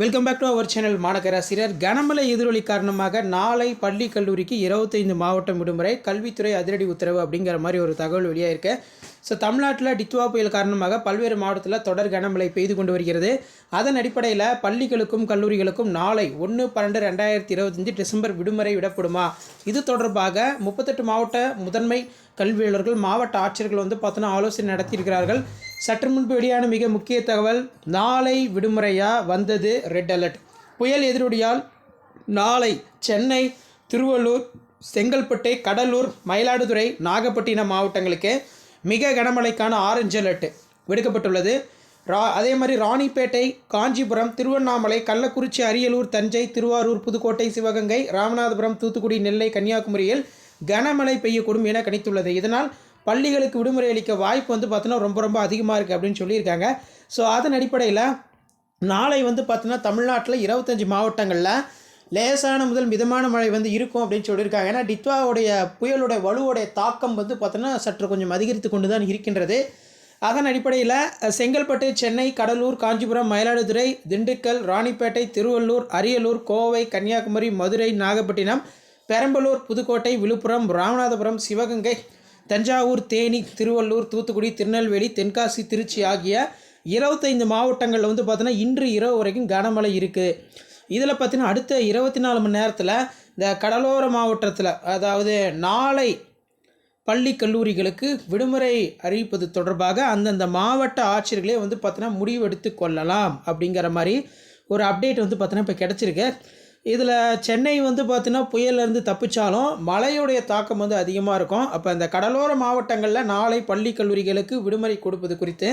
Welcome back to our channel மாநகராசிரியர் கனமழை எதிரொலி காரணமாக நாளை பள்ளி கல்லூரிக்கு இருபத்தைந்து மாவட்டம் விடுமுறை. கல்வித்துறை அதிரடி உத்தரவு அப்படிங்கிற மாதிரி ஒரு தகவல் வெளியாயிருக்கு. ஸோ தமிழ்நாட்டில் டித்வா புயல் காரணமாக பல்வேறு மாவட்டத்தில் தொடர் கனமழை பெய்து கொண்டு வருகிறது. அதன் அடிப்படையில் பள்ளிகளுக்கும் கல்லூரிகளுக்கும் நாளை ஒன்று பன்னெண்டு ரெண்டாயிரத்தி இருபத்தஞ்சு டிசம்பர் விடுமுறை விடப்படுமா? இது தொடர்பாக முப்பத்தெட்டு மாவட்ட முதன்மை கல்வியாளர்கள் மாவட்ட ஆட்சியர்கள் வந்து பார்த்தோன்னா ஆலோசனை நடத்தியிருக்கிறார்கள். சற்று முன்பு வெளியான மிக முக்கிய தகவல் நாளை விடுமுறையாக வந்தது ரெட் அலர்ட். புயல் எதிரொலியால் நாளை சென்னை திருவள்ளூர் செங்கல்பட்டு கடலூர் மயிலாடுதுறை நாகப்பட்டினம் மாவட்டங்களுக்கு மிக கனமழைக்கான ஆரஞ்சு அலர்ட் விடுக்கப்பட்டுள்ளது. ரா அதே மாதிரி ராணிப்பேட்டை காஞ்சிபுரம் திருவண்ணாமலை கள்ளக்குறிச்சி அரியலூர் தஞ்சை திருவாரூர் புதுக்கோட்டை சிவகங்கை ராமநாதபுரம் தூத்துக்குடி நெல்லை கன்னியாகுமரியில் கனமழை பெய்யக்கூடும் என கணித்துள்ளது. இதனால் பள்ளிகளுக்கு விடுமுறை அளிக்க வாய்ப்பு வந்து பார்த்தோன்னா ரொம்ப ரொம்ப அதிகமாக இருக்குது அப்படின்னு சொல்லியிருக்காங்க. ஸோ அதன் அடிப்படையில் நாளை வந்து பார்த்தோன்னா தமிழ்நாட்டில் இருபத்தஞ்சி மாவட்டங்களில் லேசான முதல் மிதமான மழை வந்து இருக்கும் அப்படின்னு சொல்லியிருக்காங்க. ஏன்னா டித்வாவுடைய புயலுடைய வலுவோடைய தாக்கம் வந்து பார்த்தோன்னா சற்று கொஞ்சம் அதிகரித்து கொண்டு தான் இருக்கின்றது. அதன் அடிப்படையில் செங்கல்பட்டு சென்னை கடலூர் காஞ்சிபுரம் மயிலாடுதுறை திண்டுக்கல் ராணிப்பேட்டை திருவள்ளூர் அரியலூர் கோவை கன்னியாகுமரி மதுரை நாகப்பட்டினம் பெரம்பலூர் புதுக்கோட்டை விழுப்புரம் ராமநாதபுரம் சிவகங்கை தஞ்சாவூர் தேனி திருவள்ளூர் தூத்துக்குடி திருநெல்வேலி தென்காசி திருச்சி ஆகிய இருபத்தைந்து மாவட்டங்களில் வந்து பார்த்தோன்னா இன்று இரவு வரைக்கும் கனமழை இருக்குது இதில் பார்த்தீங்கன்னா அடுத்த இருபத்தி நாலு மணி நேரத்தில் இந்த கடலோர மாவட்டத்தில் அதாவது நாளை பள்ளி கல்லூரிகளுக்கு விடுமுறை அறிவிப்பது தொடர்பாக அந்தந்த மாவட்ட ஆட்சியர்களே வந்து பார்த்தோன்னா முடிவெடுத்து கொள்ளலாம் அப்படிங்கிற மாதிரி ஒரு அப்டேட் வந்து பார்த்தோன்னா இப்போ கிடச்சிருக்கு. இதில் சென்னை வந்து பார்த்தீங்கன்னா புயல்லேருந்து தப்பிச்சாலும் மழையுடைய தாக்கம் வந்து அதிகமாக இருக்கும். அப்போ இந்த கடலோர மாவட்டங்களில் நாளை பள்ளி கல்லூரிகளுக்கு விடுமுறை கொடுப்பது குறித்து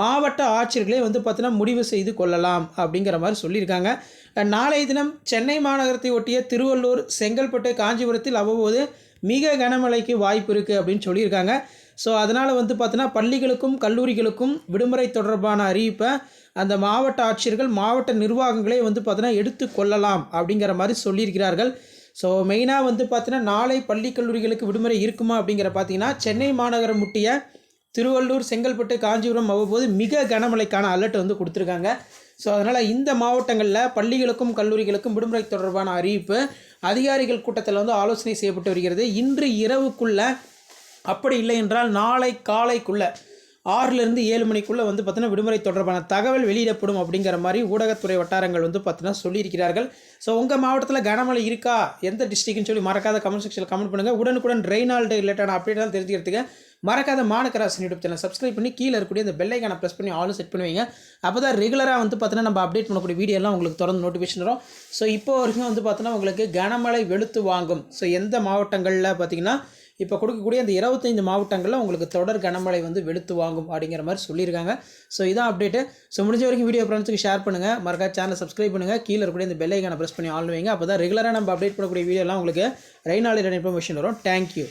மாவட்ட ஆட்சியர்களே வந்து பார்த்தீங்கன்னா முடிவு செய்து கொள்ளலாம் அப்படிங்கிற மாதிரி சொல்லியிருக்காங்க. நாளைய தினம் சென்னை மாநகரத்தை ஒட்டிய திருவள்ளூர் செங்கல்பட்டு காஞ்சிபுரத்தில் அவ்வப்போது மிக கனமழைக்கு வாய்ப்பு இருக்குது அப்படின்னு சொல்லியிருக்காங்க. ஸோ அதனால் வந்து பார்த்தீங்கன்னா பள்ளிகளுக்கும் கல்லூரிகளுக்கும் விடுமுறை தொடர்பான அறிவிப்பை அந்த மாவட்ட ஆட்சியர்கள் மாவட்ட நிர்வாகங்களே வந்து பார்த்தீங்கன்னா எடுத்து கொள்ளலாம் அப்படிங்கிற மாதிரி சொல்லியிருக்கிறார்கள். ஸோ மெயினாக வந்து பார்த்தீங்கன்னா நாளை பள்ளி கல்லூரிகளுக்கு விடுமுறை இருக்குமா அப்படிங்கிற பார்த்தீங்கன்னா சென்னை மாநகரம் முட்டிய திருவள்ளூர் செங்கல்பட்டு காஞ்சிபுரம் அவ்வப்போது மிக கனமழைக்கான அலர்ட் வந்து கொடுத்துருக்காங்க. ஸோ அதனால் இந்த மாவட்டங்களில் பள்ளிகளுக்கும் கல்லூரிகளுக்கும் விடுமுறை தொடர்பான அறிவிப்பு அதிகாரிகள் கூட்டத்தில் வந்து ஆலோசனை செய்யப்பட்டு வருகிறது. இன்று இரவுக்குள்ளே அப்படி இல்லை என்றால் நாளை காலைக்குள்ளே ஆறுலேருந்து ஏழு மணிக்குள்ளே வந்து பார்த்தீங்கன்னா விடுமுறை தொடர்பான தகவல் வெளியிடப்படும் அப்படிங்கிற மாதிரி ஊடகத்துறை வட்டாரங்கள் வந்து பார்த்தீங்கன்னா சொல்லியிருக்கிறார்கள். ஸோ உங்கள் மாவட்டத்தில் கனமழை இருக்கா? எந்த டிஸ்ட்ரிக்ட்னு சொல்லி மறக்காத கமெண்ட் செக்ஷனில் கமெண்ட் பண்ணுங்கள் உடனுக்குடன் ரெய்னால்டு ரிலேட்டான அப்டேட்லாம் தெரிஞ்சுக்கிறதுக்கு மறக்காத மாநகராசி யூடியூப் சேனல் சப்ஸ்கிரைப் பண்ணி கீழே இருக்கக்கூடிய இந்த பெல்லைக்கான ப்ரெஸ் பண்ணி ஆளும் செட் பண்ணுவீங்க அப்போ தான் ரெகுலராக வந்து பார்த்தீங்கன்னா நம்ம அப்டேட் பண்ணக்கூடிய வீடியோலாம் உங்களுக்கு தொடர்ந்து நோட்டிஃபிகேஷன் வரும். ஸோ இப்போ வரைக்கும் வந்து பார்த்தீங்கன்னா உங்களுக்கு கனமழை வெளுத்து வாங்கும். ஸோ எந்த மாவட்டங்களில் பார்த்தீங்கன்னா இப்போ கொடுக்கக்கூடிய அந்த இருபத்தைந்து மாவட்டங்களில் உங்களுக்கு தொடர் கனமழை வந்து வெளுத்து வாங்கும் அப்படிங்கிற மாதிரி சொல்லியிருக்காங்க. ஸோ இதான் அப்டேட்டு ஸோ முடிஞ்ச வரைக்கும் வீடியோ ஃப்ரெண்ட்ஸுக்கு ஷேர் பண்ணுங்கள் மறக்கா சேனல் சப்ஸ்கிரைப் பண்ணுங்கள் கீழே இருக்கக்கூடிய இந்த பெல்லைக்கான ப்ரெஸ் பண்ணி ஆள் வைங்க. அப்போ தான் ரெகுலராக நம்ம அப்டேட் பண்ணக்கூடிய வீடியோலாம் உங்களுக்கு ரெய்னாலி இன்ஃபர்மேஷன் வரும். தேங்க்யூ